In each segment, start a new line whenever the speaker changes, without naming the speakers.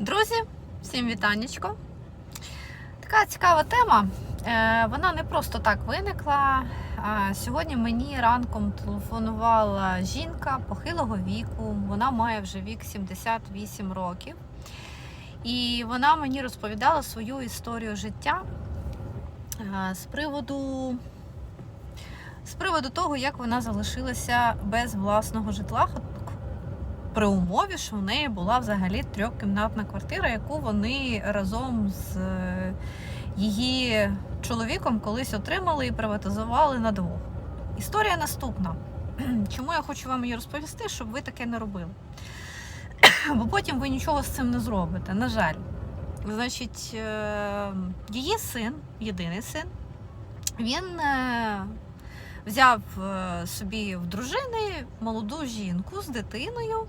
Друзі, всім вітаннячко. Така цікава тема. Е, Вона не просто так виникла. Сьогодні мені ранком телефонувала жінка похилого віку. Вона має вже вік 78 років. І вона мені розповідала свою історію життя е, з приводу, з приводу того, як вона залишилася без власного житла, при умові, що в неї була взагалі трьохкімнатна квартира, яку вони разом з е, її чоловіком колись отримали і приватизували на двох. Історія наступна. Чому я хочу вам її розповісти, щоб ви таке не робили? Бо потім ви нічого з цим не зробите. На жаль. Значить, е, її син, єдиний син, він е, взяв е, собі в дружини молоду жінку з дитиною.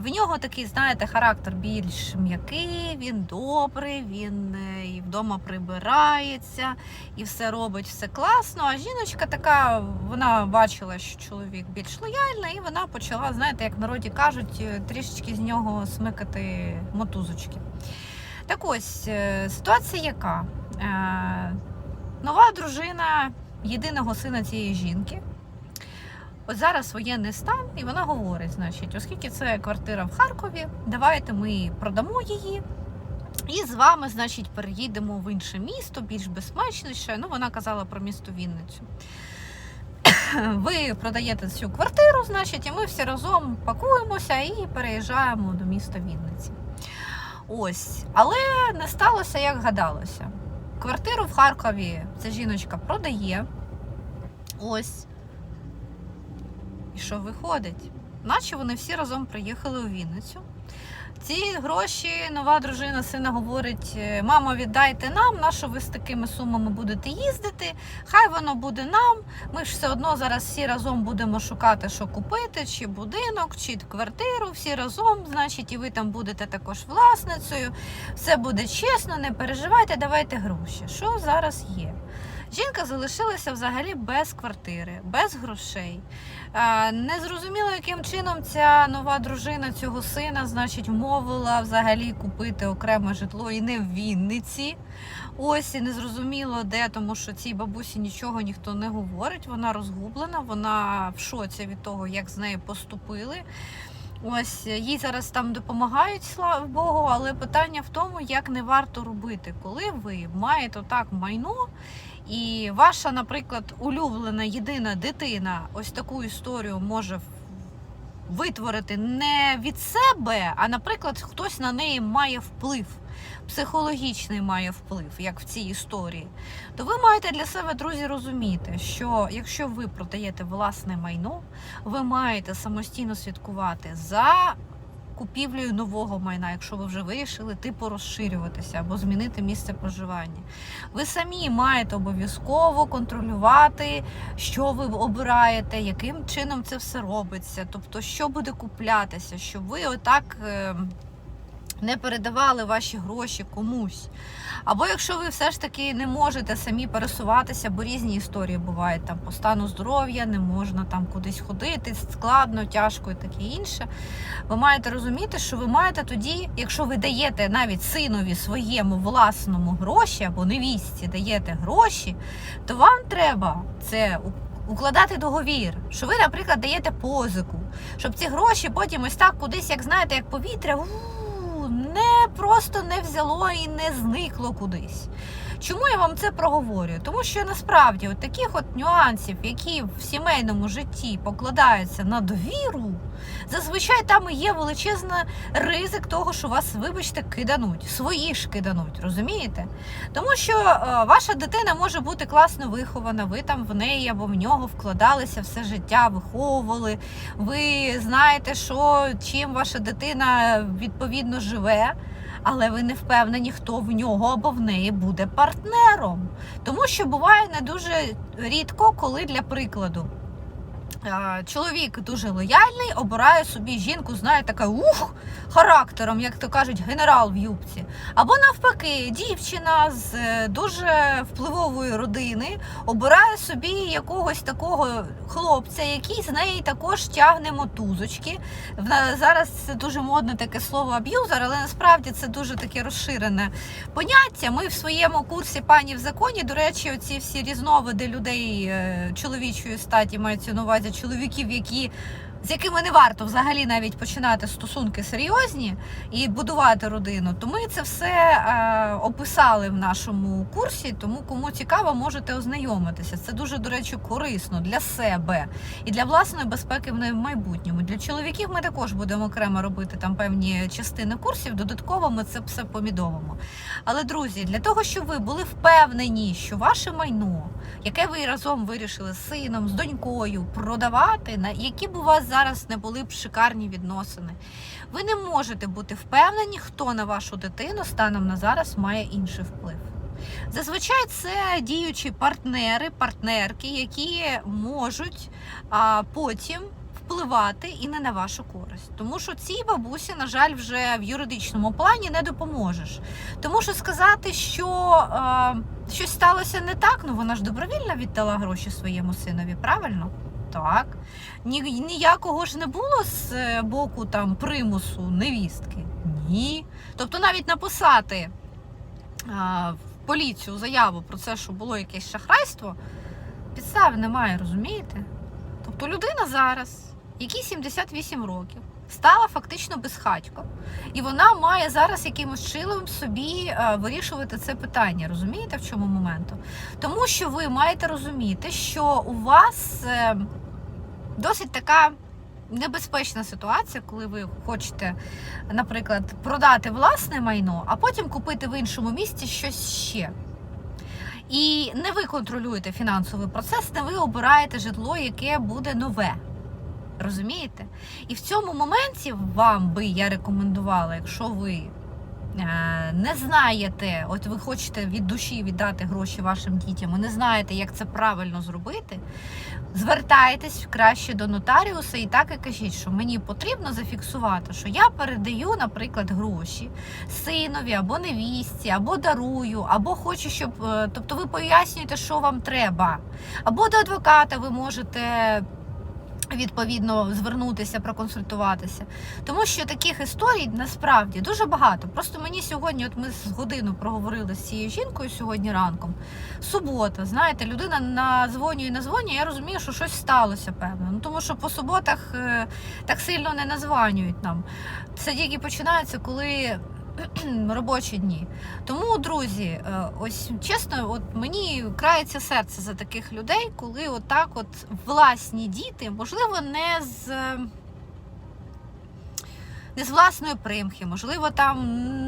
В нього такий, знаєте, характер більш м'який, він добрий, він е, і вдома прибирається, і все робить, все класно. А жіночка така, вона бачила, що чоловік більш лояльний, і вона почала, знаєте, як в народі кажуть, е, трішечки з нього смикати мотузочки. Так ось, ситуація яка? Нова дружина єдиного сина цієї жінки. От зараз воєнний стан, і вона говорить: значить, оскільки це квартира в Харкові, давайте ми продамо її. І з вами, значить, переїдемо в інше місто, більш безпечніше. Ну, вона казала про місто Вінницю. Ви продаєте цю квартиру, значить, і ми всі разом пакуємося і переїжджаємо до міста Вінниці. Ось, але не сталося, як гадалося. Квартиру в Харкові ця жіночка продає. Ось. І що виходить? Наче вони всі разом приїхали у Вінницю. Ці гроші нова дружина сина говорить: «Е, мамо, віддайте нам, на що ви з такими сумами будете їздити? Хай воно буде нам. Ми ж все одно зараз всі разом будемо шукати, що купити, чи будинок, чи квартиру, всі разом, значить, і ви там будете також власницею. Все буде чесно, не переживайте, давайте гроші. Що зараз є? Жінка залишилася взагалі без квартири, без грошей. Е, Не зрозуміло, яким чином ця нова дружина цього сина, значить, вмовила взагалі купити окреме житло і не в Вінниці. Ось і не зрозуміло де, тому що цій бабусі нічого ніхто не говорить. Вона розгублена, вона в шоці від того, як з нею поступили. Ось їй зараз там допомагають, слава Богу, але питання в тому, як не варто робити, коли ви маєте так майно. І ваша, наприклад, улюблена єдина дитина ось таку історію може витворити не від себе, а, наприклад, хтось на неї має вплив, психологічний має вплив, як в цій історії. То ви маєте для себе, друзі, розуміти, що якщо ви продаєте власне майно, ви маєте самостійно слідкувати за купівлею нового майна, якщо ви вже вирішили типу розширюватися або змінити місце проживання. Ви самі маєте обов'язково контролювати, що ви обираєте, яким чином це все робиться, тобто, що буде куплятися, щоб ви отак. Не передавали ваші гроші комусь. Або якщо ви все ж таки не можете самі пересуватися, бо різні історії бувають там по стану здоров'я, не можна там кудись ходити, складно, тяжко і таке інше. Ви маєте розуміти, що ви маєте тоді, якщо ви даєте навіть синові своєму власному гроші або невістці даєте гроші, то вам треба це укладати договір, що ви, наприклад, даєте позику, щоб ці гроші потім ось так кудись, як знаєте, як повітря. У, Не просто не взяло і не зникло кудись. Чому я вам це проговорюю? Тому що насправді от таких от нюансів, які в сімейному житті покладаються на довіру, зазвичай там і є величезний ризик того, що вас, вибачте, кидануть, свої ж кидануть, розумієте? Тому що е, ваша дитина може бути класно вихована, ви там в неї або в нього вкладалися все життя, виховували. Ви знаєте, що чим ваша дитина відповідно живе. Але ви не впевнені, хто в нього або в неї буде партнером. Тому що буває не дуже рідко, коли для прикладу чоловік дуже лояльний, обирає собі жінку, знає, така ух, характером, як то кажуть, генерал в юбці. Або навпаки, дівчина з е, дуже впливової родини обирає собі якогось такого хлопця, який з неї також тягне мотузочки. Зараз це дуже модне таке слово аб'юзер, але насправді це дуже таке розширене поняття. Ми в своєму курсі пані в законі, до речі, оці всі різновиди людей е, чоловічої статі мається на увазі чоловіків, які. З якими не варто взагалі навіть починати стосунки серйозні і будувати родину, то ми це все е, описали в нашому курсі. Тому кому цікаво, можете ознайомитися. Це дуже, до речі, корисно для себе і для власної безпеки в майбутньому. Для чоловіків ми також будемо окремо робити там певні частини курсів. Додатково ми це все помідовимо. Але друзі, для того, щоб ви були впевнені, що ваше майно, яке ви разом вирішили з сином, з донькою продавати, на які б у вас зараз не були б шикарні відносини, ви не можете бути впевнені, хто на вашу дитину станом на зараз має інший вплив. Зазвичай це діючі партнери, партнерки, які можуть а, потім впливати і не на вашу користь. Тому що цій бабусі, на жаль, вже в юридичному плані не допоможеш. Тому що сказати, що е, щось сталося не так, ну вона ж добровільно віддала гроші своєму синові, правильно? Так. Ні, ніякого ж не було з е, боку там примусу невістки. Ні. Тобто навіть написати а, в поліцію заяву про це, що було якесь шахрайство, підстав немає, розумієте? Тобто людина зараз, якій 78 років, стала фактично безхатьком, і вона має зараз якимось чином собі е, вирішувати це питання. Розумієте, в чому моменту? Тому що ви маєте розуміти, що у вас е, досить така. Небезпечна ситуація, коли ви хочете, наприклад, продати власне майно, а потім купити в іншому місці щось ще. І не ви контролюєте фінансовий процес, не ви обираєте житло, яке буде нове. Розумієте? І в цьому моменті вам би я рекомендувала, якщо ви е, не знаєте, от ви хочете від душі віддати гроші вашим дітям, і не знаєте, як це правильно зробити, звертайтесь краще до нотаріуса і так і кажіть, що мені потрібно зафіксувати, що я передаю, наприклад, гроші синові або невістці, або дарую, або хочу, щоб. е, Тобто ви пояснюєте, що вам треба. Або до адвоката ви можете відповідно звернутися, проконсультуватися. Тому що таких історій насправді дуже багато. Просто мені сьогодні, от ми з годину проговорили з цією жінкою сьогодні ранком. Субота, знаєте, людина назвонює і назвонює, я розумію, що щось сталося, певно. Ну тому що по суботах е, так сильно не названюють нам. Це тільки починається, коли. Робочі дні. Тому, друзі, е, ось чесно, от мені крається серце за таких людей, коли отак от власні діти, можливо, не з. Не з власної примхи, можливо, там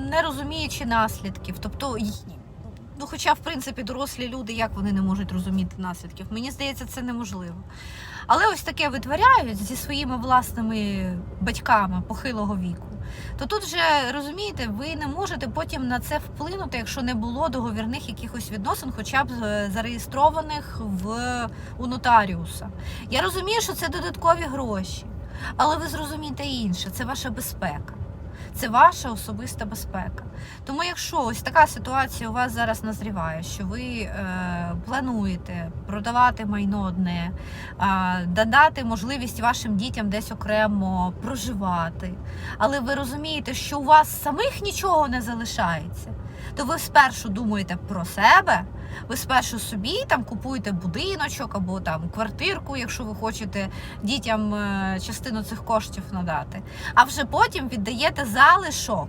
не розуміючи наслідків. Тобто, ну, хоча, в принципі, дорослі люди, як вони не можуть розуміти наслідків, мені здається, це неможливо. Але ось таке витворяють зі своїми власними батьками похилого віку то тут вже розумієте, ви не можете потім на це вплинути, якщо не було договірних якихось відносин, хоча б е, зареєстрованих в у нотаріуса. Я розумію, що це додаткові гроші, але ви зрозумієте інше, це ваша безпека. Це ваша особиста безпека. Тому, якщо ось така ситуація у вас зараз назріває, що ви е, плануєте продавати майно одне, е, додати можливість вашим дітям десь окремо проживати, але ви розумієте, що у вас самих нічого не залишається, то ви спершу думаєте про себе. Ви спершу собі там купуєте будиночок або там квартирку, якщо ви хочете дітям е, частину цих коштів надати. А вже потім віддаєте залишок.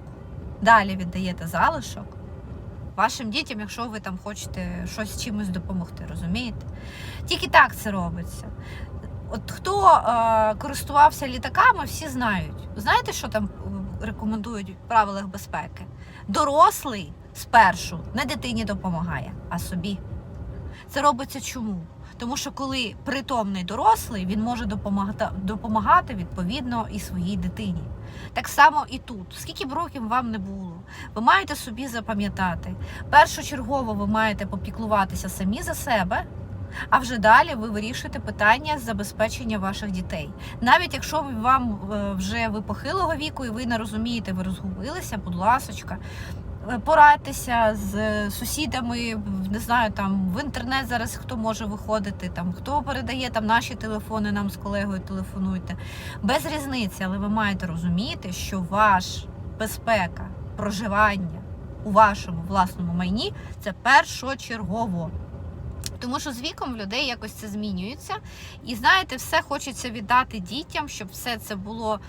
Далі віддаєте залишок вашим дітям, якщо ви там хочете щось чимось допомогти, розумієте? Тільки так це робиться. От хто е, користувався літаками, всі знають. Знаєте, що там е, рекомендують в правилах безпеки? Дорослий спершу не дитині допомагає, а собі. Це робиться чому? Тому що коли притомний дорослий, він може допомагати, допомагати відповідно і своїй дитині. Так само і тут. Скільки б років вам не було, ви маєте собі запам'ятати. Першочергово ви маєте попіклуватися самі за себе, А вже далі ви вирішуєте питання з забезпечення ваших дітей. Навіть якщо вам е, вже ви похилого віку і ви не розумієте, ви розгубилися, будь ласочка, порадьтеся з сусідами, не знаю, там в інтернет зараз хто може виходити, там хто передає там наші телефони, нам з колегою телефонуйте. Без різниці, але ви маєте розуміти, що ваш безпека проживання у вашому власному майні це першочергово. Тому що з віком людей якось це змінюється. І знаєте, все хочеться віддати дітям, щоб все це було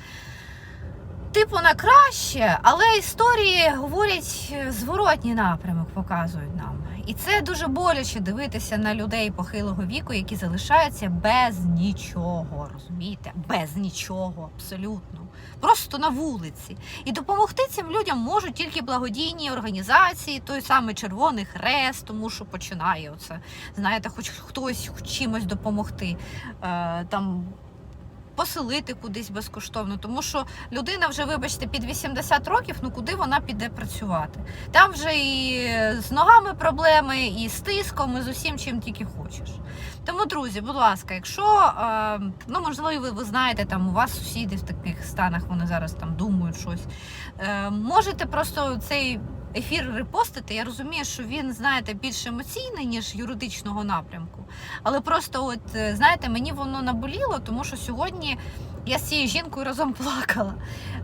типу на краще, але історії говорять е, зворотній напрямок, показують нам. І це дуже боляче дивитися на людей похилого віку, які залишаються без нічого, розумієте? Без нічого, абсолютно. Просто на вулиці. І допомогти цим людям можуть тільки благодійні організації, той самий Червоний Хрест, тому що починає оце. Знаєте, хоч хтось чимось допомогти. Е, там поселити кудись безкоштовно, тому що людина вже, вибачте, під 80 років, ну куди вона піде працювати? Там вже і з ногами проблеми, і з тиском, і з усім, чим тільки хочеш. Тому, друзі, будь ласка, якщо е, ну можливо, ви, знаєте, там у вас сусіди в таких станах, вони зараз там думають щось. Е, можете просто цей ефір репостити. Я розумію, що він, знаєте, більш емоційний, ніж юридичного напрямку. Але просто, от е, знаєте, мені воно наболіло, тому що сьогодні я з цією жінкою разом плакала.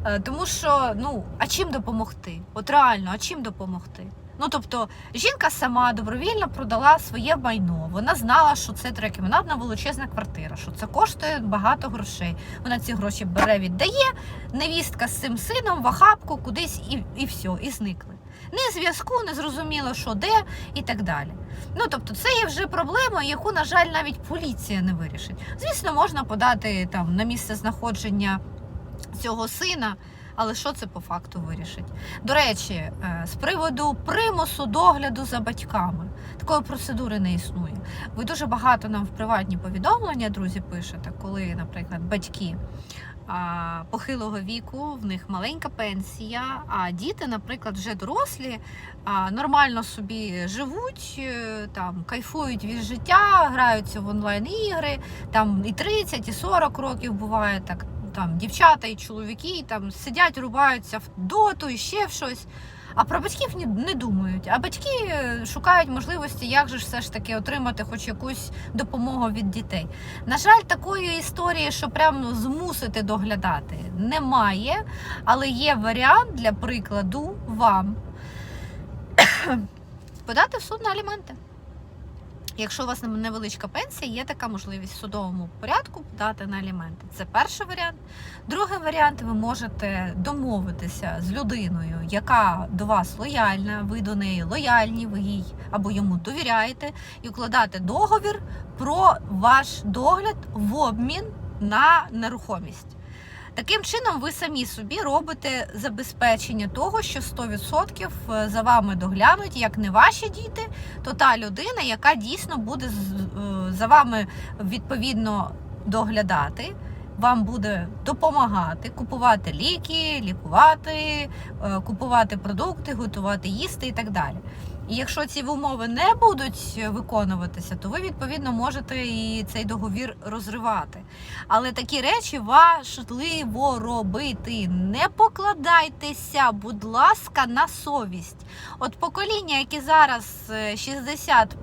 Е, Тому що, ну, а чим допомогти? От реально, а чим допомогти? Ну, тобто, жінка сама добровільно продала своє майно. Вона знала, що це трикімнатна величезна квартира, що це коштує багато грошей. Вона ці гроші бере, віддає. Невістка з цим сином в охапку кудись і, і все, і зникли. Ні зв'язку, не зрозуміло, що де і так далі. Ну тобто, це є вже проблема, яку, на жаль, навіть поліція не вирішить. Звісно, можна подати там на місце знаходження цього сина. Але що це по факту вирішить? До речі, е, з приводу примусу догляду за батьками такої процедури не існує. Ви дуже багато нам в приватні повідомлення, друзі, пишете, коли, наприклад, батьки похилого віку, в них маленька пенсія, а діти, наприклад, вже дорослі, нормально собі живуть, е, там кайфують від життя, граються в онлайн-ігри, там і 30, і 40 років буває так. Там дівчата і чоловіки там сидять, рубаються в доту і ще в щось. А про батьків не думають. А батьки е, шукають можливості, як же ж все ж таки отримати хоч якусь допомогу від дітей. На жаль, такої історії, що прямо ну, змусити доглядати, немає. Але є варіант для прикладу вам подати в суд на аліменти. Якщо у вас невеличка пенсія, є така можливість в судовому порядку подати на аліменти. Це перший варіант. Другий варіант ви можете домовитися з людиною, яка до вас лояльна, ви до неї лояльні, ви їй або йому довіряєте, і укладати договір про ваш догляд в обмін на нерухомість. Таким чином, ви самі собі робите забезпечення того, що 100% за вами доглянуть, як не ваші діти, то та людина, яка дійсно буде е, за вами відповідно доглядати, вам буде допомагати купувати ліки, лікувати, е, купувати продукти, готувати їсти і так далі. І якщо ці умови не будуть виконуватися, то ви відповідно можете і цей договір розривати. Але такі речі важливо робити. Не покладайтеся, будь ласка, на совість. От покоління, які зараз е, 60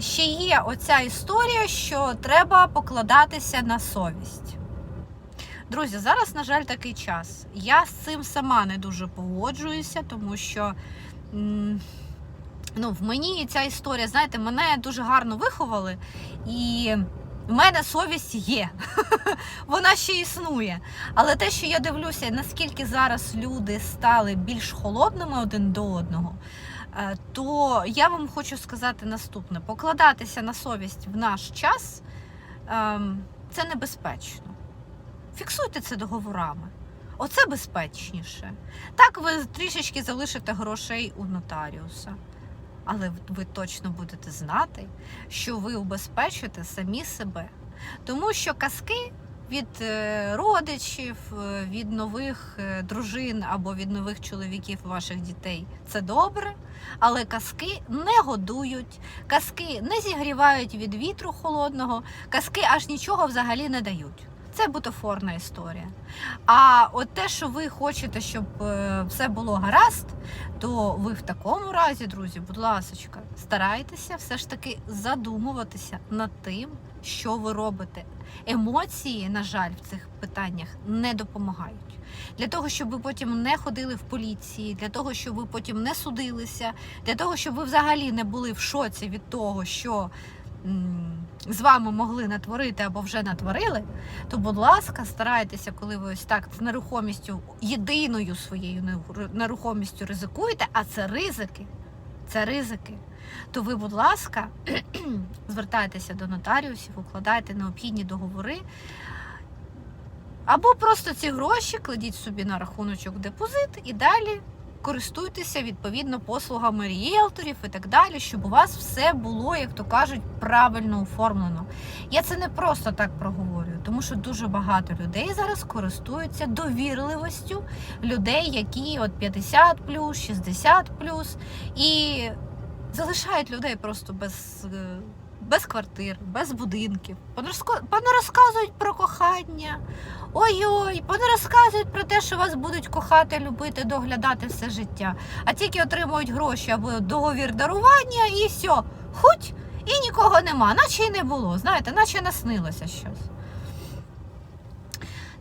ще є оця історія, що треба покладатися на совість. Друзі, зараз, на жаль, такий час. Я з цим сама не дуже погоджуюся, тому що. м, Ну, в мені ця історія, знаєте, мене дуже гарно виховали, і в мене совість є. Вона ще існує. Але те, що я дивлюся, наскільки зараз люди стали більш холодними один до одного, е, то я вам хочу сказати наступне: покладатися на совість в наш час ем, це небезпечно. Фіксуйте це договорами. Оце безпечніше. Так ви трішечки залишите грошей у нотаріуса. Але ви точно будете знати, що ви убезпечите самі себе. Тому що казки від е, родичів, е, від нових е, дружин або від нових чоловіків ваших дітей. Це добре, але казки не годують, казки не зігрівають від вітру холодного, казки аж нічого взагалі не дають. Це бутафорна історія. А от те, що ви хочете, щоб е, все було гаразд, то ви в такому разі, друзі, будь ласочка, старайтеся все ж таки задумуватися над тим, що ви робите. Емоції, на жаль, в цих питаннях не допомагають. Для того, щоб ви потім не ходили в поліції, для того, щоб ви потім не судилися, для того, щоб ви взагалі не були в шоці від того, що з вами могли натворити або вже натворили, то, будь ласка, старайтеся, коли ви ось так з нерухомістю, єдиною своєю нерухомістю ризикуєте, а це ризики, це ризики. То ви, будь ласка, звертайтеся до нотаріусів, укладайте необхідні договори. Або просто ці гроші кладіть собі на рахуночок депозит і далі користуйтеся відповідно послугами ріелторів і так далі, щоб у вас все було, як то кажуть, правильно оформлено. Я це не просто так проговорюю, тому що дуже багато людей зараз користуються довірливостю людей, які от 50 60 і залишають людей просто без, е, без квартир, без будинків. Понарозко- Понарозказують про кохання. Ой-ой, вони розказують про те, що вас будуть кохати, любити, доглядати все життя. А тільки отримують гроші або договір дарування, і все, хуть, і нікого нема, наче й не було. Знаєте, наче наснилося щось.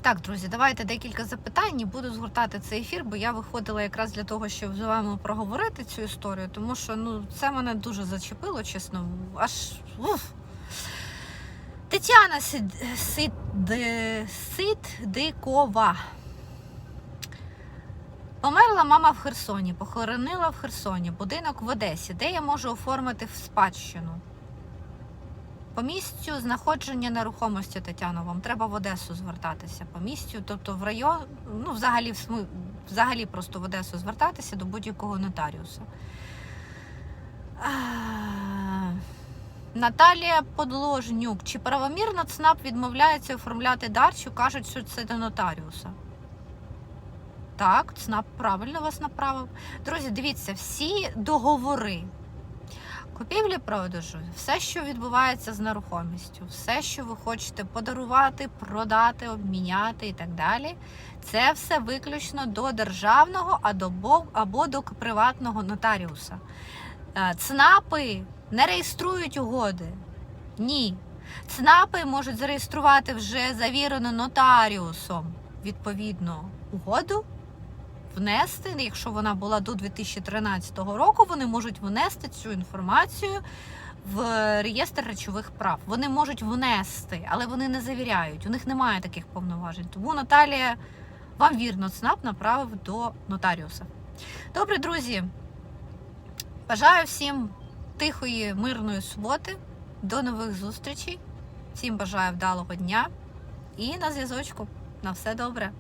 Так, друзі, давайте декілька запитань. Буду згортати цей ефір, бо я виходила якраз для того, щоб з вами проговорити цю історію, тому що ну, це мене дуже зачепило, чесно. Аж уф. Тетяна Сид... Сид... Сиддикова. Померла мама в Херсоні, похоронила в Херсоні, будинок в Одесі, де я можу оформити в спадщину. По місцю знаходження нерухомості Тетяно, вам треба в Одесу звертатися. По місцю, тобто в район, ну взагалі, взагалі просто в Одесу звертатися до будь-якого нотаріуса. Наталія Подложнюк. Чи правомірно ЦНАП відмовляється оформляти дарчу, кажуть, що це до нотаріуса? Так, ЦНАП правильно вас направив. Друзі, дивіться, всі договори купівлі продажу, все, що відбувається з нерухомістю, все, що ви хочете подарувати, продати, обміняти і так далі, це все виключно до державного або, або до приватного нотаріуса. Е, ЦНАПи не реєструють угоди. Ні. ЦНАПи можуть зареєструвати вже завірену нотаріусом відповідно угоду, внести, якщо вона була до 2013 року, вони можуть внести цю інформацію в реєстр речових прав. Вони можуть внести, але вони не завіряють. У них немає таких повноважень. Тому Наталія вам вірно ЦНАП направив до нотаріуса. Добре, друзі. Бажаю всім тихої, мирної суботи. До нових зустрічей. Всім бажаю вдалого дня і на зв'язочку. На все добре.